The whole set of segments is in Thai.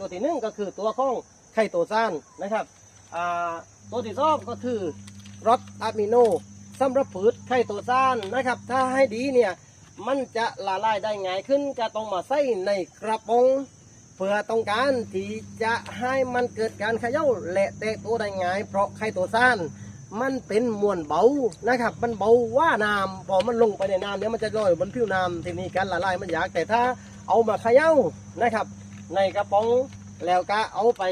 ตัวที่หนึ่งก็คือตัวของไข่โตซานนะครับตัวที่สองก็คือรสอะมิโนสำหรับผืดไข่โตซานนะครับ ถ้าให้ดีเนี่ยมันจะละลายได้ง่ายขึ้นจะต้องมาใส่ในกระป๋องเพื่อต้องการที่จะให้มันเกิดการเขย่าและแตกตัวได้ง่ายเพราะไข่โตซานมันเป็นมวลเบานะครับ มันเบาว่าน้ำพอมันลงไปในน้ำเนี่ยมันจะลอยบนผิวน้ำทีนี้การละลายมันยากแต่ถ้าเอามาเขย่านะครับ ในกระป๋องแล้วก็เอาไป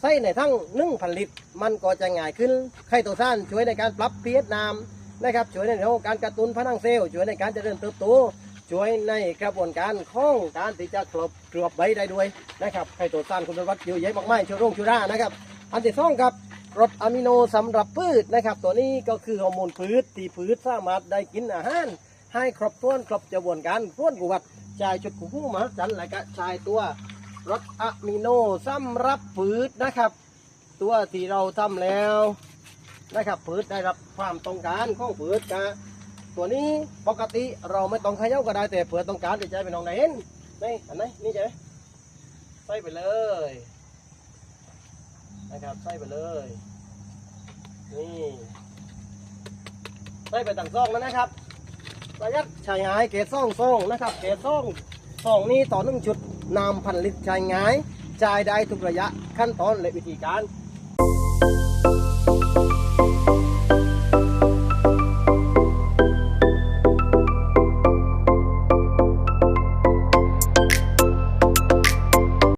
ใส่ในทั้งนึ่งผลิตมันก็จะง่ายขึ้นไข่ตัวซ่านช่วยในการปรับพีเอน้ำนะครับช่วยในเรื่องของการกระตุ้นพนังเซลล์ช่วยในการเจริญเติบโตช่วยในกระบวนการของการที่จะกลบเกลือบใบได้ด้วยนะครับไข่ตัวซ่านคุณวัดเยอะแยะมากมายช่วยโรงช่วยรานะครับอันที่สองครับรสอะมิโนสำหรับพืชนะครับ ตัวนี้ก็คือฮอร์โมนพืชที่พืชสามารถได้กินอาหารให้ครบถ้วนครบกระบวนการท้วนกวัด จ่ายชุดของผู้มหัศจรรย์และก็จ่ายตัวรสอะมิโนสำหรับพืชนะครับ ตัวที่เราทำแล้วนะครับพืชได้รับความต้องการของพืชนะตัวนี้ปกติเราไม่ต้องเขย่าก็ได้แต่เผื่อต้องการใจะให้ไปน้องไหนเห็นนี่อันไหนนี่ใช่ไหมใส่ไปเลยนะครับใส่ไปเลยนี่ใส่ไปต่างซองแล้วนะครับ ระยัดชายงายเกศซ่องซ่องนะครับ เกศซ่องซองนี้ต่อหนึ่งจุดนำพันลิตรชายงายจ่ายได้ทุกระยะขั้นตอนและวิธีการ